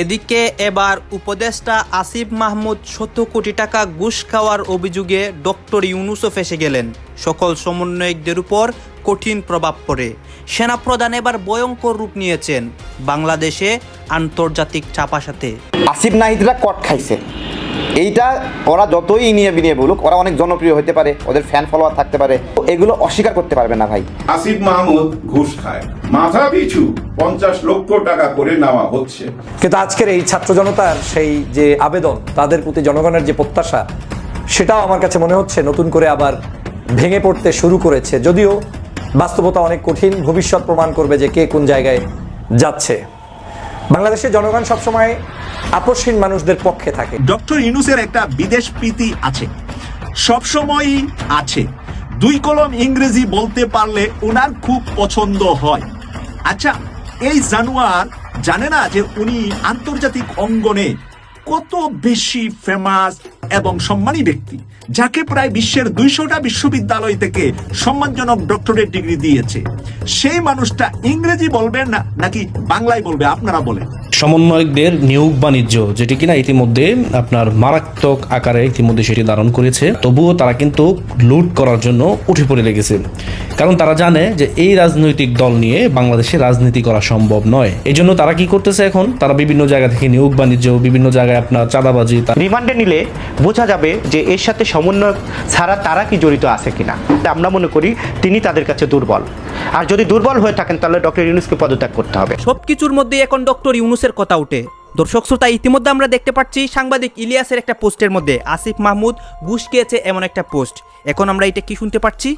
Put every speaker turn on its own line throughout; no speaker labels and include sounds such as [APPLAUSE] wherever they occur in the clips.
এদিকে এবার উপদেষ্টা আসিফ মাহমুদ শত কোটি টাকা ঘুষ খাওয়ার অভিযোগে ডক্টর ইউনুসও ফেসে গেলেন। সকল সমন্বয়কদের উপর কঠিন প্রভাব পড়ে। সেনাপ্রধান এবার ভয়ঙ্কর রূপ নিয়েছেন বাংলাদেশে আন্তর্জাতিক চাপা সাথে
আসিফ নাহিদরা কট খাইছে। এইটা ওরা যতই নিয়ে বিনিয়ে বলুক ওরা অনেক জনপ্রিয় হতে পারে ওদের ফ্যান ফলোয়ার থাকতে পারে। এগুলো অস্বীকার করতে পারবে না ভাই।
আসিফ মাহমুদ ঘুষ খায়। মাথা পিছু পঞ্চাশ লক্ষ টাকা করে নেওয়া হচ্ছে।
কিন্তু আজকের এই ছাত্র জনতার সেই যে আবেদন তাদের প্রতি জনগণের যে প্রত্যাশা সেটাও আমার কাছে মনে হচ্ছে নতুন করে আবার ভেঙে পড়তে শুরু করেছে। যদিও বাস্তবতা অনেক কঠিন, ভবিষ্যৎ প্রমাণ করবে যে কে কোন জায়গায় যাচ্ছে। বাংলাদেশের জনগণ সবসময় আপসহীন মানুষদের পক্ষে থাকে।
ডক্টর ইউনুসের একটা বিদেশ প্রীতি আছে। সবসময়ই আছে। দুই কলম ইংরেজি বলতে পারলে ওনার খুব পছন্দ হয়। আচ্ছা এই জানুয়ার জানে না যে উনি আন্তর্জাতিক অঙ্গনে কত বেশি ফেমাস এবং সম্মানী ব্যক্তি, যাকে প্রায় বিশ্বের দুইশোটা বিশ্ববিদ্যালয় থেকে সম্মানজনক ডক্টরেট ডিগ্রি দিয়েছে। সেই মানুষটা ইংরেজি বলবেন না, নাকি বাংলায় বলবে, আপনারা বলেন।
সমন্বয়কদের নিয়োগ বাণিজ্য যেটি কিনা ইতিমধ্যে আপনার মারাত্মক আকারে ইতিমধ্যে সেটি ধারণ করেছে তবুও তারা কিন্তু লুট করার জন্য উঠে পড়ে লেগেছে। কারণ তারা জানে যে এই রাজনৈতিক দল নিয়ে বাংলাদেশে রাজনীতি করা সম্ভব নয়। এই জন্য তারা কি করতেছে এখন? তারা বিভিন্ন জায়গা থেকে নিয়োগ বাণিজ্য বিভিন্ন জায়গায় আপনার চাঁদাবাজি
রিমান্ডে নিলে বোঝা যাবে যে এর সাথে সমন্বয় ছাড়া তারা কি জড়িত আছে কিনা। আমরা মনে করি তিনি তাদের কাছে দুর্বল। আর যদি দুর্বল হয়ে থাকেন তাহলে ডক্টর ইউনুসকে পদত্যাগ করতে হবে।
সবকিছুর মধ্যে এখন ডক্টর ইউনুসের কথা উঠে। দর্শক শ্রোতা, ইতিমধ্যে আমরা দেখতে পাচ্ছি সাংবাদিক ইলিয়াসের একটা পোস্টের মধ্যে, আসিফ মাহমুদ ঘুষ খেয়েছে এমন একটা পোস্ট। এখন আমরা এটা কি শুনতে পাচ্ছি?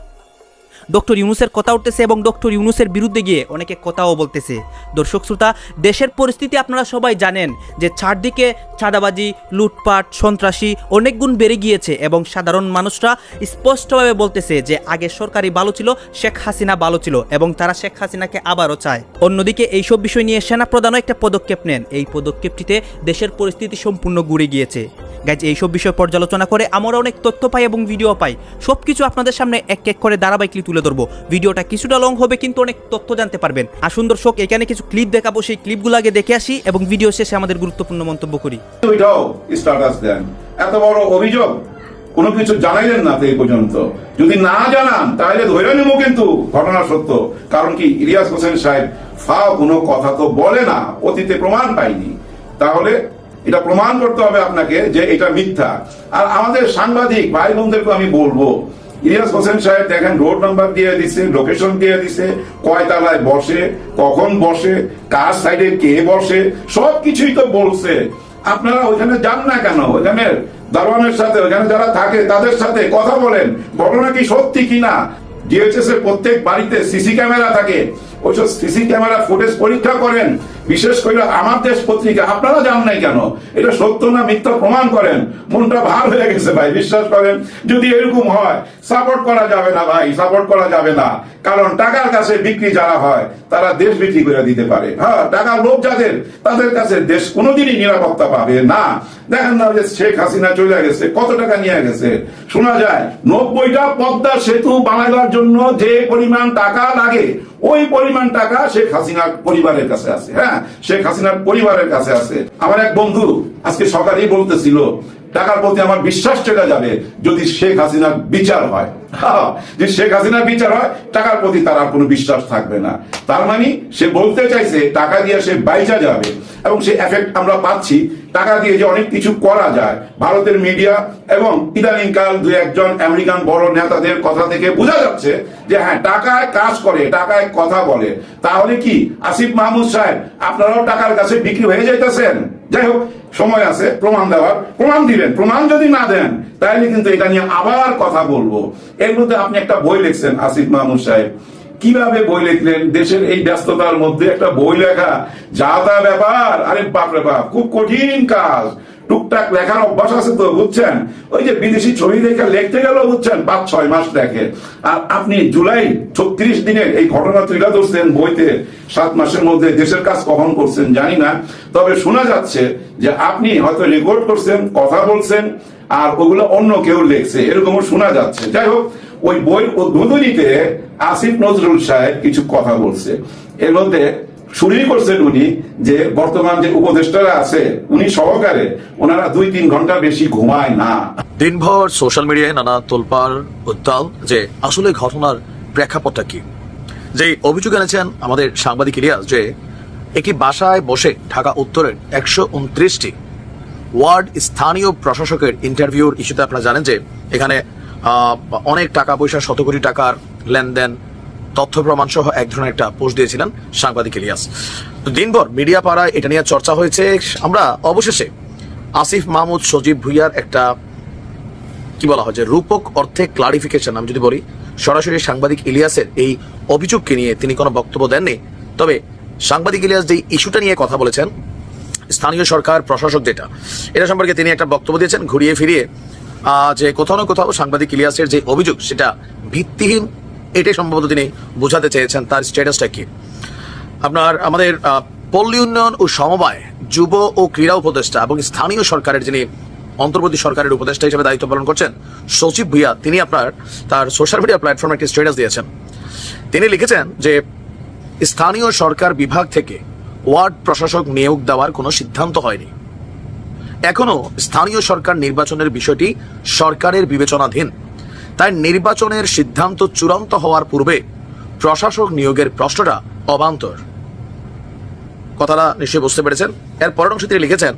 ডক্টর ইউনুসের কথা উঠতেছে এবং ডক্টর ইউনুসের বিরুদ্ধে গিয়ে অনেকে কথাও বলতেছে। দর্শক শ্রোতা, দেশের পরিস্থিতি আপনারা সবাই জানেন যে চারদিকে চাঁদাবাজি, লুটপাট, সন্ত্রাসী অনেক গুণ বেড়ে গিয়েছে এবং সাধারণ মানুষরা স্পষ্টভাবে বলতেছে যে আগে সরকারি ভালো ছিল, শেখ হাসিনা ভালো ছিল এবং তারা শেখ হাসিনাকে আবারও চায়। অন্যদিকে এইসব বিষয় নিয়ে সেনা প্রধানও একটা পদক্ষেপ নেন। এই পদক্ষেপটিতে দেশের পরিস্থিতি সম্পূর্ণ ঘুরে গিয়েছে। গাইজ, এইসব বিষয় পর্যালোচনা করে আমরা অনেক তথ্য পাই এবং ভিডিও পাই। সব কিছু আপনাদের সামনে এক এক করে ধারাবাহিকলি তুলে ধরবো। ভিডিওটা কিছুটা লং হবে, কিন্তু অনেক তথ্য জানতে পারবেন। আসুন দর্শক, এখানে কিছু ক্লিপ দেখাবো, সেই ক্লিপগুলো আগে দেখে আসি এবং ভিডিও শেষে আমাদের গুরুত্বপূর্ণ মন্তব্য করি।
এত বড় অভিযোগ? কোনো কিছু জানাইলেন না এই পর্যন্ত। যদি না জানান, তাহলে ধরে নেব কিন্তু ঘটনা সত্য। কারণ কি, ইলিয়াস হোসেন সাহেব ফাও কোনো কথা তো বলে না, অতীতে প্রমাণ পাইনি তাহলে এটা প্রমাণ করতে হবে আপনাকে যে এটা মিথ্যা। আর আমাদের সাংবাদিক ভাই বোনদেরকে আমি বলব ইলিয়াস হোসেন সাহেব দেখেন রোড নাম্বার দিয়ে দিছে লোকেশন দিয়ে দিছে, কয় তালায় বসে, কখন বসে, কার সাইডে কে বসে সব কিছুই তো বলছে। আপনারা ওইখানে যান না কেন? ওইখানে দারোয়ানের সাথে, ওইখানে যারা থাকে, তাদের সাথে কথা বলেন। ঘটনা কি সত্যি কিনা? ডিএচএস এর প্রত্যেক বাড়িতে সিসি ক্যামেরা থাকে। ওইসব সিসি ক্যামেরা ফুটেজ পরীক্ষা করেন। বিশেষ করে আমার দেশ পত্রিকা, আপনারা জান নাই কেন? এটা সত্য না মিথ্যা প্রমাণ করেন? মনটা ভার হয়ে গেছে ভাই, বিশ্বাস করেন? যদি এরকম হয় সাপোর্ট করা যাবে না ভাই সাপোর্ট করা যাবে না। কারণ টাকার কাছে বিক্রি যারা হয়, তারা দেশ বিক্রি করে দিতে পারে। হ্যাঁ টাকার লোভ যাদের, তাদের কাছে দেশ কোনোদিনই নিরাপত্তা পাবে না। দেখেন না যে শেখ হাসিনা চলে গেছে, কত টাকা নিয়ে গেছে? শোনা যায়, নব্বইটা পদ্মা সেতু বানাবার জন্য যে পরিমাণ টাকা লাগে ওই পরিমাণ টাকা শেখ হাসিনার পরিবারের কাছে আছে হ্যাঁ? শেখ হাসিনার পরিবারের কাছে আছে। আমার এক বন্ধু আজকে সকালেই বলতেছিল টাকার প্রতি আমার বিশ্বাস চলে যাবে যদি শেখ হাসিনার বিচার হয়। [LAUGHS] যে শেখ হাসিনার বিচার হয়, টাকার প্রতি তার আর কোনো বিশ্বাস থাকবে না। তার মানে সে বলতে চাইছে, টাকা দিয়ে সে বাইচা যাবে। এবং সে এফেক্ট আমরা পাচ্ছি, টাকা দিয়ে যে অনেক কিছু করা যায়। ভারতের মিডিয়া এবং ইদানিংকাল দু একজন আমেরিকান বড় নেতাদের কথা থেকে বোঝা যাচ্ছে যে হ্যাঁ টাকায় কাজ করে, টাকায় কথা বলে। তাহলে কি আসিফ মাহমুদ সাহেব, আপনারাও টাকার কাছে বিক্রি হয়ে যাইতেছেন? যাই হোক, সময় আছে, প্রমাণ দেওয়ার। প্রমাণ দিবেন প্রমাণ যদি না দেন তাহলে কিন্তু এটা নিয়ে আবার কথা বলব। মধ্যে আপনি একটা বই লিখছেন, আসিফ মাহমুদ সাহেব। কীভাবে বই লিখলেন? দেশের এই ব্যস্ততার মধ্যে একটা বই লেখা, যা তা ব্যাপার, আরে বাপরে বাপ, খুব কঠিন কাজ। টুকটাক লেখার অভ্যাস আছে তো, বুঝছেন? ওই যে বিদেশি ছবি দেখে লিখতে গেল বুঝছেন, পাঁচ ছয় মাস দেখে। আর আপনি জুলাই ছত্রিশ দিনের এই ঘটনা তুলে ধরছেন বইতে, সাত মাসের মধ্যে দেশের কাজ কখন করছেন জানি না। তবে শোনা যাচ্ছে যে আপনি হয়তো রেকর্ড করছেন, কথা বলছেন, আর ওগুলো অন্য কেউ লিখছে। এরকমও শোনা যাচ্ছে। যাই হোক, ওই বই উদ্বোধনীতে আসিফ নজরুল সাহেব কিছু কথা বলছে। এর মধ্যে শুরুই করছেন উনি যে বর্তমান যে উপদেষ্টারা আছে, উনি সহকারে ওনারা দুই তিন ঘণ্টা বেশি ঘুমায় না।
দিনভর সোশ্যাল মিডিয়ায় নানা তোলপাড়, উত্তাল যে আসলে ঘটনার প্রেক্ষাপটটা কি? যে অভিযোগ এনেছেন আমাদের সাংবাদিক ইলিয়াস যে একটি বাসায় বসে ঢাকা উত্তরের একশো উনত্রিশটি ওয়ার্ড স্থানীয় প্রশাসকের ইন্টারভিউর ইস্যুতে আপনারা জানেন যে এখানে অনেক টাকা পয়সা শত কোটি টাকার লেনদেন তথ্য প্রমাণ সহ এক ধরনের একটা পোস্ট দিয়েছিলেন সাংবাদিক ইলিয়াস। দিনভর মিডিয়া পাড়ায় এটা নিয়ে চর্চা হয়েছে। আমরা অবশেষে আসিফ মাহমুদ, সজীব ভুইয়ার একটা, কি বলা হয় যে, রূপক অর্থে ক্লারিফিকেশন আমি যদি বলি, সরাসরি সাংবাদিক ইলিয়াসের এই অভিযোগকে নিয়ে তিনি কোনো বক্তব্য দেননি। তবে সাংবাদিক ইলিয়াস যে ইস্যুটা নিয়ে কথা বলেছেন, স্থানীয় সরকার, প্রশাসক যেটা, এটা সম্পর্কে তিনি একটা বক্তব্য দিয়েছেন ঘুরিয়ে ফিরিয়ে যে কোথাও না কোথাও সাংবাদিক ইলিয়াসের যে অভিযোগ, সেটা ভিত্তিহীন এটাই সম্ভবত তিনি বোঝাতে চেয়েছেন, তার স্ট্যাটাসটা কি? আপনার, আমাদের পল্লী উন্নয়ন ও সমবায়, যুব ও ক্রীড়া উপদেষ্টা এবং স্থানীয় সরকারের যিনি অন্তর্বর্তী সরকারের উপদেষ্টা হিসেবে দায়িত্ব পালন করছেন, সচিব ভুইয়া, তিনি আপনার, তার সোশ্যাল মিডিয়া প্ল্যাটফর্মে একটি স্ট্যাটাস দিয়েছেন। তিনি লিখেছেন যে, স্থানীয় সরকার বিভাগ থেকে ওয়ার্ড প্রশাসক নিয়োগ দেওয়ার কোনো সিদ্ধান্ত হয়নি। এখনও স্থানীয় সরকার নির্বাচনের বিষয়টি সরকারের বিবেচনাধীন। তাই নির্বাচনের সিদ্ধান্ত চূড়ান্ত হওয়ার পূর্বে প্রশাসক নিয়োগের প্রশ্নটা অবান্তর। কথাটা নিশ্চয়ই বুঝতে পেরেছেন। এর পরের অংশে তিনি লিখেছেন,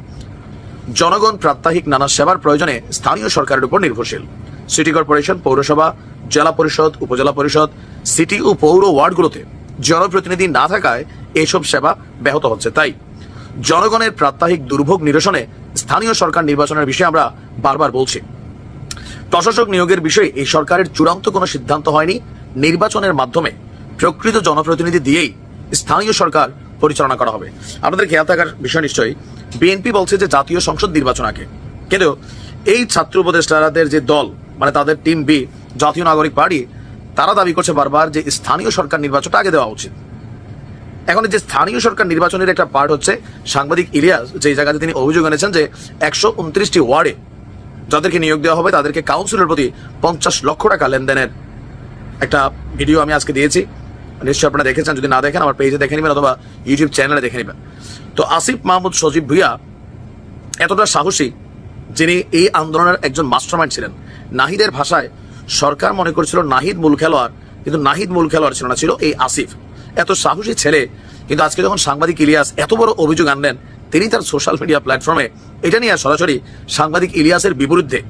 জনগণ প্রাত্যহিক নানা সেবার প্রয়োজনে স্থানীয় সরকারের উপর নির্ভরশীল। সিটি কর্পোরেশন, পৌরসভা, জেলা পরিষদ, উপজেলা পরিষদ, সিটি ও পৌর ওয়ার্ডগুলোতে জনপ্রতিনিধি না থাকায় এইসব সেবা ব্যাহত হচ্ছে। তাই জনগণের প্রাত্যহিক দুর্ভোগ নিরসনে স্থানীয় সরকার নির্বাচনের বিষয়ে আমরা বারবার বলছি। প্রশাসক নিয়োগের বিষয়ে এই সরকারের চূড়ান্ত কোনো সিদ্ধান্ত হয়নি। নির্বাচনের মাধ্যমে প্রকৃত জনপ্রতিনিধি দিয়েই স্থানীয় সরকার পরিচালনা করা হবে। আপনাদের খেয়াল থাকার বিষয় নিশ্চয়ই, বিএনপি বলছে যে জাতীয় সংসদ নির্বাচন আগে। কিন্তু এই ছাত্র উপদেষ্টাদের যে দল মানে তাদের টিম বি, জাতীয় নাগরিক পার্টি, তারা দাবি করছে বারবার যে স্থানীয় সরকার নির্বাচনটা আগে দেওয়া উচিত। এখন যে স্থানীয় সরকার নির্বাচনের একটা পার্ট হচ্ছে সাংবাদিক ইলিয়াস যে জায়গাতে তিনি অভিযোগ এনেছেন যে একশো উনত্রিশটি ওয়ার্ডে যাদেরকে নিয়োগ দেওয়া হবে, তাদেরকে কাউন্সিলের প্রতি পঞ্চাশ লক্ষ টাকা লেনদেনের একটা ভিডিও আমি আজকে দিয়েছি। নিশ্চয়ই আপনারা দেখেছেন, যদি না দেখেন, আমার পেজে দেখে নেবেন অথবা ইউটিউব চ্যানেলে দেখে নেবেন। তো আসিফ মাহমুদ সজীব ভুইয়া এতটা সাহসী যিনি এই আন্দোলনের একজন মাস্টারমাইন্ড ছিলেন। নাহিদের ভাষায় সরকার মনে করেছিল নাহিদ মূল খেলোয়াড়, কিন্তু নাহিদ মূল খেলোয়াড় ছিল না, ছিল এই আসিফ। এত সাহসী ছেলে, কিন্তু আজকে যখন সাংবাদিক ইলিয়াস এত বড় অভিযোগ আনলেন তিনি তার সোশ্যাল মিডিয়া প্ল্যাটফর্মে এটা নিয়ে সরাসরি সাংবাদিক ইলিয়াসের বিরুদ্ধে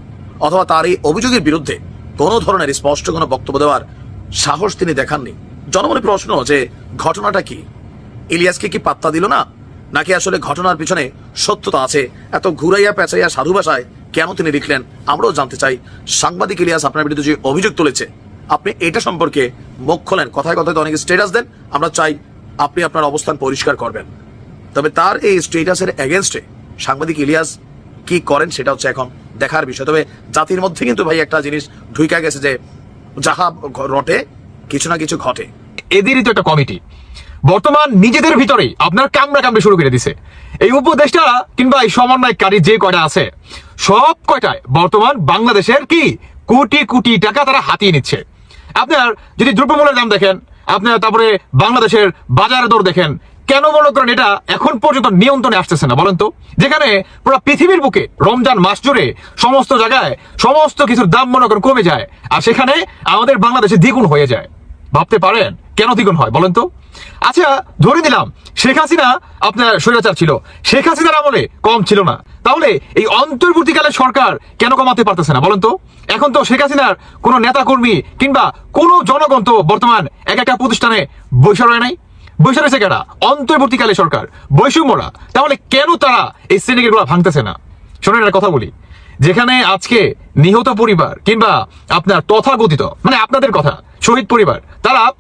অথবা তার এই অভিযোগের বিরুদ্ধে কোনো ধরনের স্পষ্ট কোনো বক্তব্য দেওয়ার সাহস তিনি দেখাননি। জনমনে প্রশ্ন যে ঘটনাটা কি? ইলিয়াসকে কি পাত্তা দিল না? নাকি আসলে ঘটনার পিছনে সত্যতা আছে? এত ঘুরাইয়া পেঁচাইয়া সাধু ভাষায় কেন তিনি লিখলেন? আমরাও জানতে চাই। সাংবাদিক ইলিয়াস আপনার বিরুদ্ধে যে অভিযোগ তুলেছে, আপনি এটা সম্পর্কে মুখ খোলেন। কথায় কথায় তো অনেকে স্টেটাস দেন। আমরা চাই আপনি আপনার অবস্থান পরিষ্কার করবেন। তবে তার এই স্টেটাসের এগেনস্টে সাংবাদিক ইলিয়াস কি করেন সেটা হচ্ছে এখন দেখার বিষয়। তবে জাতির মধ্যে কিন্তু ভাই একটা জিনিস ঢুইকা গেছে যে যাহা রটে কিছু না কিছু ঘটে।
এদেরই তো একটা কমিটি বর্তমান নিজেদের ভিতরেই আপনার কামড়া কামড়ে শুরু করে দিছে। এই উপদেশটা কিংবা এই সমন্বয়কারী যে কয়টা আছে, সব কয়টায় বর্তমান বাংলাদেশের কি কোটি কোটি টাকা তারা হাতিয়ে নিচ্ছে। আপনার যদি দ্রব্যমূল্যের দাম দেখেন, আপনার তারপরে বাংলাদেশের বাজার দর দেখেন কেন মনে করেন এটা এখন পর্যন্ত নিয়ন্ত্রণে আসতেছে না, বলেন তো। যেখানে পুরো পৃথিবীর বুকে রমজান মাস জুড়ে সমস্ত জায়গায় সমস্ত কিছুর দাম মনে করেন কমে যায়, আর সেখানে আমাদের বাংলাদেশে দ্বিগুণ হয়ে যায়। ভাবতে পারেন? কেন দ্বিগুণ হয়, বলেন তো? আচ্ছা ধরে দিলাম শেখ হাসিনা আপনার স্বৈরাচার ছিল। শেখ হাসিনার আমলে কম ছিল না। তাহলে এই অন্তর্বর্তীকালে সরকার কেন কমাতে পারতেছে না, বলেন তো? এখন তো শেখ হাসিনার কোনো নেতাকর্মী কিংবা কোনো জনগণ তো বর্তমান এক একটা প্রতিষ্ঠানে বৈশা রয় নাই। বৈশা রয়েছে কেনা অন্তর্বর্তীকালে সরকার। বৈষম্যরা। তাহলে কেন তারা এই শ্রেণীকে ভাঙতেছে না? শোনেন একটা কথা বলি। যেখানে আজকে নিহত পরিবার কিংবা আপনার তথাগতিত মানে আপনাদের কথা, শহীদ পরিবার, তারা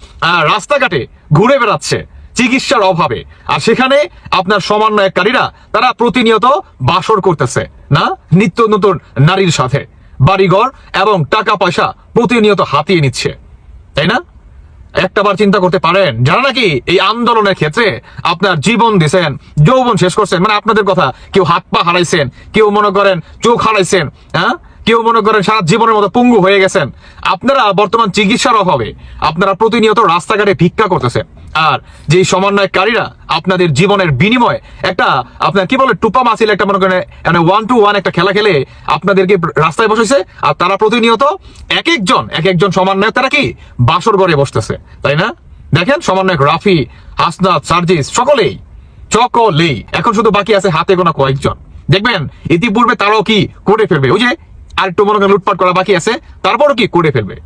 রাস্তাঘাটে ঘুরে বেড়াচ্ছে চিকিৎসার অভাবে। আর সেখানে আপনার সমন্বয়কারীরা, তারা প্রতিনিয়ত বাসর করতেছে, না? নিত্য নতুন নারীর সাথে। বাড়িঘর এবং টাকা পয়সা প্রতিনিয়ত হাতিয়ে নিচ্ছে। তাই না? একটাবার চিন্তা করতে পারেন। যারা নাকি এই আন্দোলনের ক্ষেত্রে আপনার জীবন দিছেন, যৌবন শেষ করছেন মানে আপনাদের কথা, কেউ হাত পা হারাইছেন, কেউ মনে করেন চোখ হারাইছেন হ্যাঁ? কেউ মনে করেন সারা জীবনের মতো পঙ্গু হয়ে গেছেন। আপনারা বর্তমান চিকিৎসার অভাবে আপনারা প্রতিনিয়ত রাস্তাঘাটে ভিক্ষা করতেছেন। আর যে সমন্বয়কারীরা আপনাদের জীবনের বিনিময়ে একটা আপনার কি বলে, টুপা মাসিল একটা মনে করেন ওয়ান টু ওয়ান একটা খেলা খেলে আপনাদেরকে রাস্তায় বসেছে। আর তারা প্রতিনিয়ত এক একজন এক একজন সমন্বয়ক, তারা কি বাসর ঘরে বসতেছে, তাই না? দেখেন সমন্বয়ক রাফি, হাসনাত, সার্জিস, সকলেই সকলেই। এখন শুধু বাকি আছে হাতে গোনা কয়েকজন। দেখবেন, ইতিপূর্বে তারাও কি করে ফেলবে? ওই যে আর একটু মনে করেন লুটপাট করা বাকি আছে, তারপরও কি করে ফেলবে?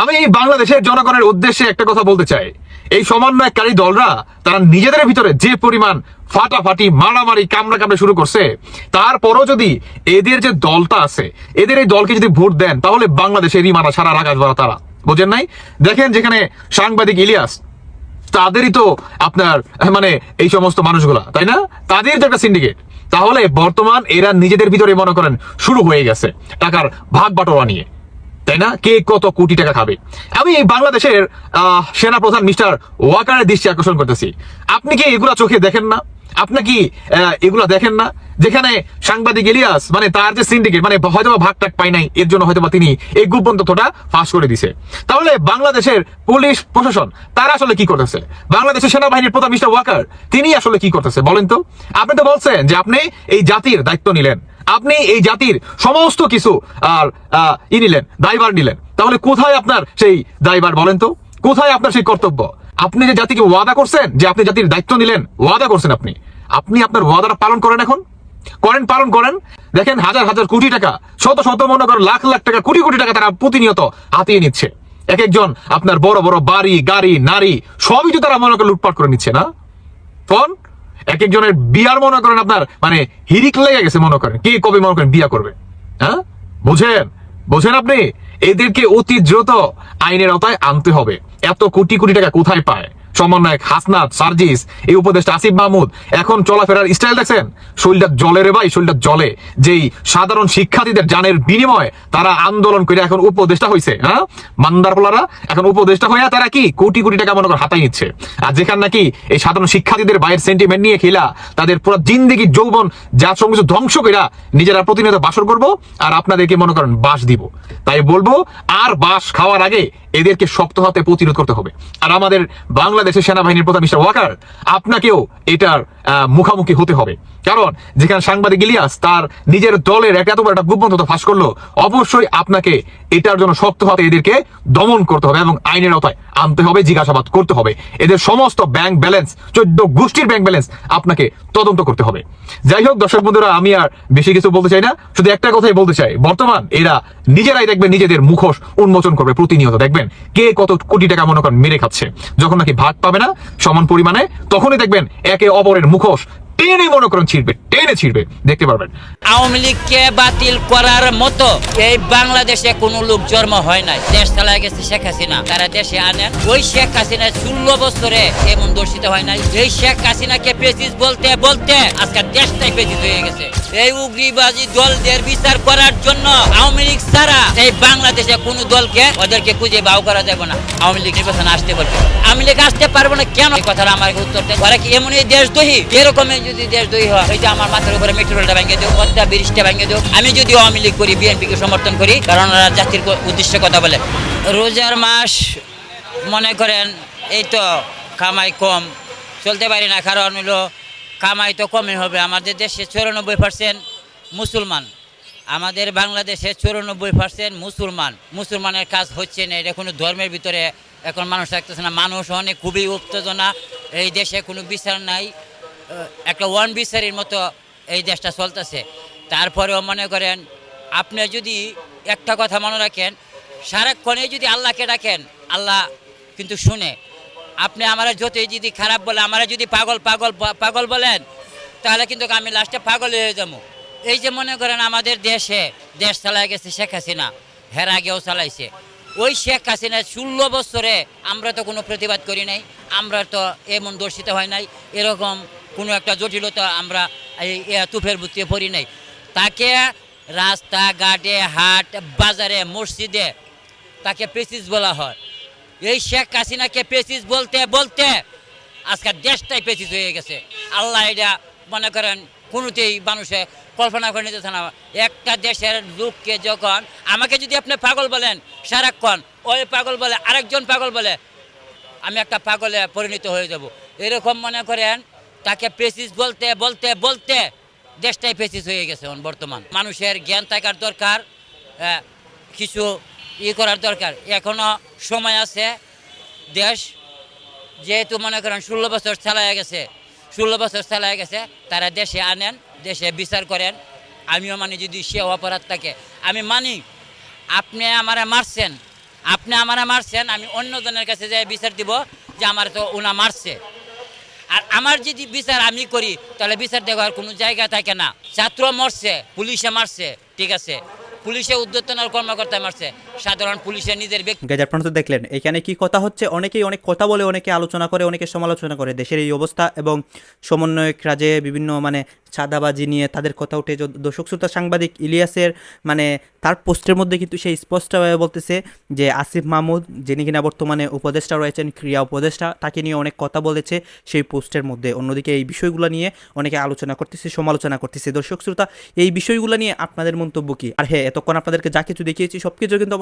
আমি এই বাংলাদেশের জনগণের উদ্দেশ্যে একটা কথা বলতে চাই। এই সমন্বয়কারী দলরা, তারা নিজেদের ভিতরে যে পরিমাণ ফাটাফাটি, মারামারি, কামড়া কামড়ে শুরু করছে, তারপরও যদি এদের যে দলটা আছে, এদের এই দলকে যদি ভোট দেন, তাহলে বাংলাদেশেরই মারা সারা আকাশ ভরা তারা। বোঝেন নাই? দেখেন যেখানে সাংবাদিক ইলিয়াস, তাদেরই তো আপনার মানে এই সমস্ত মানুষগুলা, তাই না? তাদের তো একটা সিন্ডিকেট তাহলে বর্তমান এরা নিজেদের ভিতরে মনে করেন শুরু হয়ে গেছে টাকার ভাগ বাটোয়া নিয়ে। তাই না? কে কত কোটি টাকা খাবে? আমি এই বাংলাদেশের আহ, সেনাপ্রধান মিস্টার ওয়াকারের দৃষ্টি আকর্ষণ করতেছি। আপনি কি এগুলা চোখে দেখেন না? আপনি কি এগুলা দেখেন না? যেখানে সাংবাদিক ইলিয়াস মানে তার যে সিন্ডিকেট মানে হয়তো বা ভাগ টাক পাই নাই, এর জন্য হয়তো তিনি এই গোপন তথ্যটা ফাঁস করে দিছে। তাহলে বাংলাদেশের পুলিশ প্রশাসন, তারা আসলে কি করতেছে? বাংলাদেশের সেনাবাহিনীর প্রধান মিস্টার ওয়াকার, তিনি আসলে কি করতেছে? বলেন তো। আপনি তো বলছেন যে আপনি এই জাতির দায়িত্ব নিলেন। আপনি এই জাতির সমস্ত কিছু, আর ই নিলেন, দায়ভার নিলেন। তাহলে কোথায় আপনার সেই দায়বার বলেন তো? কোথায় আপনার সেই কর্তব্য? আপনি যে জাতিকে ওয়াদা করছেন, যে আপনি জাতির দায়িত্ব নিলেন, ওয়াদা করছেন আপনি আপনি আপনার ওয়াদাটা পালন করেন এখন? করেন, পালন করেন। দেখেন হাজার হাজার কোটি টাকা, শত শত, মনে করেন লাখ লাখ টাকা, কোটি কোটি টাকা তারা প্রতিনিয়ত হাতিয়ে নিচ্ছে। এক একজন আপনার বড় বড় বাড়ি, গাড়ি, নারী, সবই তো তারা মনে করেন লুটপাট করে নিচ্ছে না? ফোন? এক একজনের বিয়ার মনে করেন আপনার মানে হিরিক লেগে গেছে মনে করেন। কে কবে মনে করেন বিয়া করবে? হ্যাঁ? বুঝেন? বুঝেন আপনি? এদেরকে অতি দ্রুত আইনের আওতায় আনতে হবে। এত কোটি কোটি টাকা কোথায় পায়? সমন্বয়ক হাসনাত, সার্জিস, এই উপদেষ্টা আসিফ মাহমুদ, এখন চলাফেরার স্টাইল দেখছেন? শরীরটা জলে রে ভাই, শরীরটা জলে। যেই সাধারণ শিক্ষার্থীদের জানের বিনিময়ে তারা আন্দোলন করে এখন উপদেষ্টা হয়েছে হ্যাঁ? মান্দার পোলারা এখন উপদেষ্টা হয়ে তারা কি কোটি কোটি টাকা মনে করে হাতাই নিচ্ছে। আর যেখানে নাকি এই সাধারণ শিক্ষার্থীদের বাইরের সেন্টিমেন্ট নিয়ে খেলা, তাদের পুরো জিন্দিগির যৌবন যা সঙ্গে ধ্বংস করা নিজেরা প্রতিনিয়ত বাসর করব আর আপনাদেরকে মনে করেন বাস দিব। তাই বলব, আর বাস খাওয়ার আগে এদেরকে শক্ত হাতে প্রতিরোধ করতে হবে। আর আমাদের বাংলাদেশের সেনাবাহিনীর প্রধান মিস্টার ওয়াকার, আপনাকেও এটার মুখামুখি হতে হবে। কারণ যেখানে সাংবাদিক ইলিয়াস, তার নিজের দলের একটা এত বড় একটা গোপন ফাঁস করল, অবশ্যই আপনাকে এটার জন্য শক্ত হাতে এদেরকে দমন করতে হবে এবং আইনের আওতায় আনতে হবে, জিজ্ঞাসাবাদ করতে হবে। এদের সমস্ত ব্যাংক ব্যালেন্স, চোদ্দ গোষ্ঠীর ব্যাংক ব্যালেন্স আপনাকে তদন্ত করতে হবে। যাই হোক, দর্শক বন্ধুরা, আমি আর বেশি কিছু বলতে চাই না, শুধু একটা কথাই বলতে চাই। বর্তমান এরা নিজেরাই দেখবেন নিজেদের মুখোশ উন্মোচন করবে প্রতিনিয়ত। দেখবেন কে কত কোটি টাকা মনে করেন মেরে খাচ্ছে, যখন নাকি ভাগ পাবে না সমান পরিমাণে। তখনই দেখবেন একে অপরের মুখোশ টেনে মনে করেন ছিড়বে, টেনে ছিড়বে, দেখতে পারবেন।
আওয়ামী লীগকে বাতিল করার মতো এই বাংলাদেশে কোনো লোক জন্ম হয় নাই। দেশ চালায় গেছে শেখ হাসিনা। তারা দেশে আনেন। ওই শেখ হাসিনা ষোলো বছরে এমন দর্শিত হয় নাই। এই শেখ হাসিনাকে পেচিস বলতে বলতে আজকে দেশটাই পেচিস হয়ে গেছে। এই উগ্রিবাজি দলদের বিচার করার জন্য আওয়ামী লীগ ছাড়া এই বাংলাদেশে কোনো দলকে ওদেরকে খুঁজে বাউ করা যাবে না। আওয়ামী লীগ নির্বাচনে আসতে বলবে আওয়ামী লীগ আসতে পারব না কেন? কথাটা আমাকে উত্তর দেয় ওরা কি এমনই দেশদ্রোহী? এরকমের যদি দেশদ্রোহী হয় এই যে আমার মাথার উপরে মেট্রো রেলটা ভেঙে দেব পদ্মা ব্রিজটা ভেঙে দেব আমি যদি আওয়ামী লীগ করি বিএনপিকে সমর্থন করি, কারণ ওরা জাতির উদ্দেশ্যে কথা বলে। রোজার মাস, মনে করেন, এই তো কামাই কম, চলতে পারি না, কারণ হলো কামাই তো কমই হবে। আমাদের দেশে চুরানব্বই পার্সেন্ট মুসলমান। আমাদের বাংলাদেশে চুরানব্বই পার্সেন্ট মুসলমান। মুসলমানের কাজ হচ্ছে না, এটা কোনো ধর্মের ভিতরে এখন মানুষ থাকতেছে না। মানুষ অনেক খুবই উত্তেজনা, এই দেশে কোনো বিচার নাই। একটা ওয়ান বিচারের মতো এই দেশটা চলতেছে। তারপরেও মনে করেন, আপনি যদি একটা কথা মনে রাখেন, সারাক্ষণে যদি আল্লাহকে ডাকেন, আল্লাহ কিন্তু শুনে। আপনি আমার যতই যদি খারাপ বলে, আমার যদি পাগল পাগল পাগল বলেন, তাহলে কিন্তু আমি লাস্টে পাগল হয়ে যাব। এই যে মনে করেন আমাদের দেশে দেশ চালায় গেছে শেখ হাসিনা, হের আগেও চালাইছে। ওই শেখ হাসিনা ষোলো বছরে আমরা তো কোনো প্রতিবাদ করি নাই, আমরা তো এমন দর্শিত হয় নাই, এরকম কোনো একটা জটিলতা আমরা এই তুফের বুঝতে পড়ি নাই। তাকে রাস্তা ঘাটে হাট, বাজারে, মসজিদে তাকে পেসিস বলা হয়। এই শেখ হাসিনাকে পেসিস বলতে বলতে আজকে দেশটাই পেসিস হয়ে গেছে। আল্লাহ এটা মনে করেন কোনোতেই মানুষে কল্পনা করে নিতে না। একটা দেশের লোককে যখন, আমাকে যদি আপনি পাগল বলেন, সারাক্ষণ ওই পাগল বলে, আরেকজন পাগল বলে, আমি একটা পাগলে পরিণত হয়ে যাব। এরকম মনে করেন তাকে প্রেসিস বলতে বলতে বলতে দেশটাই প্রেসিস হয়ে গেছে বর্তমান। মানুষের জ্ঞান থাকার দরকার কিছু ই করার দরকার। এখনও সময় আছে, দেশ যেহেতু মনে করেন ষোলো বছর চালায় গেছে, ষোলো বছর চালায় গেছে, তারা দেশে আনেন, দেশে বিচার করেন। আমিও মানি যদি সে অপরাধ থাকে। আমি মানি, আপনি আমারে মারছেন, আপনি আমারে মারছেন, আমি অন্যজনের কাছে যাই বিচার দিব যে আমার তো ওনা মারছে। আর আমার যদি বিচার আমি করি, তাহলে বিচার দেওয়ার কোনো জায়গা থাকে না। ছাত্র মরছে, পুলিশে মারছে, ঠিক আছে। পুলিশে উদ্যোতনার কর্মকর্তা মারছে। সাধারণ পুলিশের নিজের ব্যক্তি
আপনারা তো দেখলেন, এখানে কি কথা হচ্ছে? অনেকেই অনেক কথা বলে, অনেকে আলোচনা করে, অনেকে সমালোচনা করে। দেশের এই অবস্থা এবং সমন্বয়করা যে বিভিন্ন মানে চাঁদাবাজি নিয়ে তাদের কথা উঠে দর্শক শ্রোতা সাংবাদিক ইলিয়াসের মানে তার পোস্টের মধ্যে কিন্তু সেই স্পষ্টভাবে বলতেছে যে আসিফ মাহমুদ, যিনি কিনা বর্তমানে উপদেষ্টা রয়েছেন, ক্রিয়া উপদেষ্টা, তাকে নিয়ে অনেক কথা বলেছে সেই পোস্টের মধ্যে। অন্যদিকে এই বিষয়গুলো নিয়ে অনেকে আলোচনা করতেছে, সমালোচনা করতেছে। দর্শক শ্রোতা, এই বিষয়গুলো নিয়ে আপনাদের মন্তব্য কি? আর হ্যাঁ এতক্ষণ আপনাদেরকে যা কিছু দেখিয়েছি সব কিছু কিন্তু